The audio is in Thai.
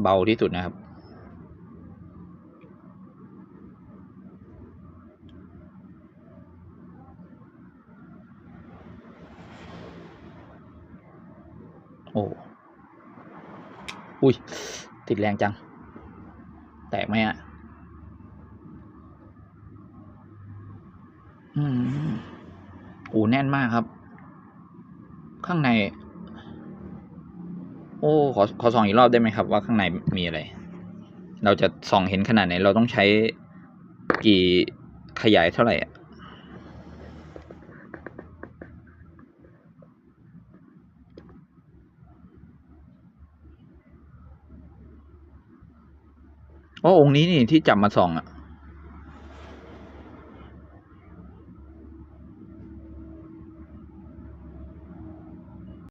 เบาที่สุดนะครับ โอ้อุ้ย ติดแรงจัง แตกไหมอะอืมโอ้แน่นมากครับ ข้างใน โอ้ขอขอส่องอีกรอบได้ไหมครับ ว่าข้างในมีอะไร เราจะส่องเห็นขนาดไหน เราต้องใช้กี่ขยายเท่าไหร่อะโอ้องค์นี้นี่ที่จับมาส่องอะ